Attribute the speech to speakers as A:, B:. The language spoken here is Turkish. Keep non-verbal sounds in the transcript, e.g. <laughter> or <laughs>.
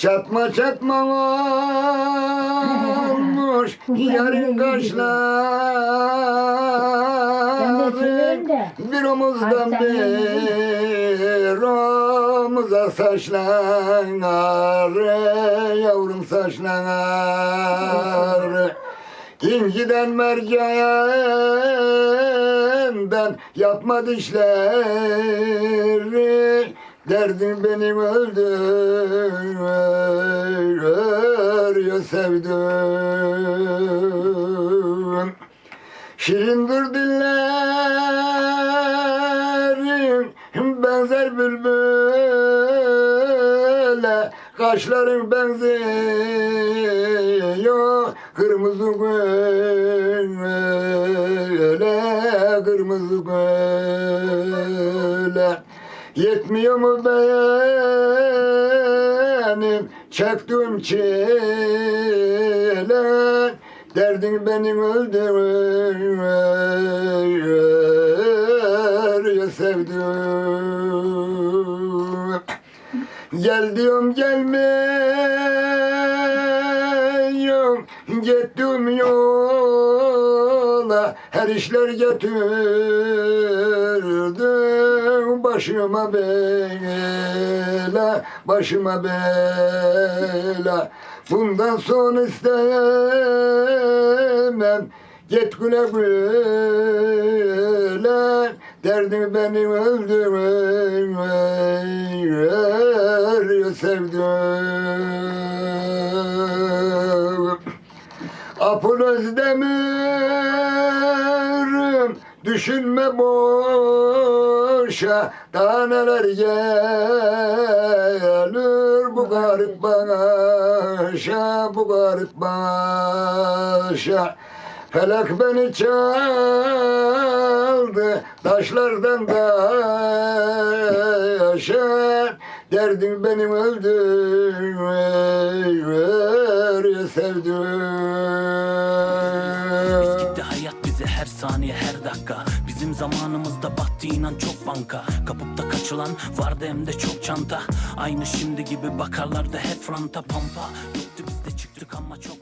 A: Çatma çatma olmuş <laughs> yarın kaşları Bir omuzdan bir omuza saçlar Yavrum saçlar İnciden mercandan yapma dişleri Derdim benim öldürüyor sevdim Şirindir dillerin benzer bülbüle Kaşların benziyor kırmızı göle Kırmızı göle Yetmiyor mu benim çektiğim çile? Derdin benim öldürüyor sevdim Gel diyorum gelmiyorum Gittim Her işler getirdim Başıma bela Başıma bela. Bundan sonra istemem. Git güle güle. Derdim beni öldürüyor sevdim. Apul Özdemir'im Düşünme boşa Daha neler gelir Bu garip başa Bu garip başa. Felek beni çaldı Taşlardan taşa Derdim benim öldürüyor sevdim
B: her saniye her dakika. Bizim zamanımızda battı inan çok banka. Kapıp da kaçılan vardı hem de çok çanta. Aynı şimdi gibi bakarlardı hep fronta pampa Yoktu biz de çıktık ama çok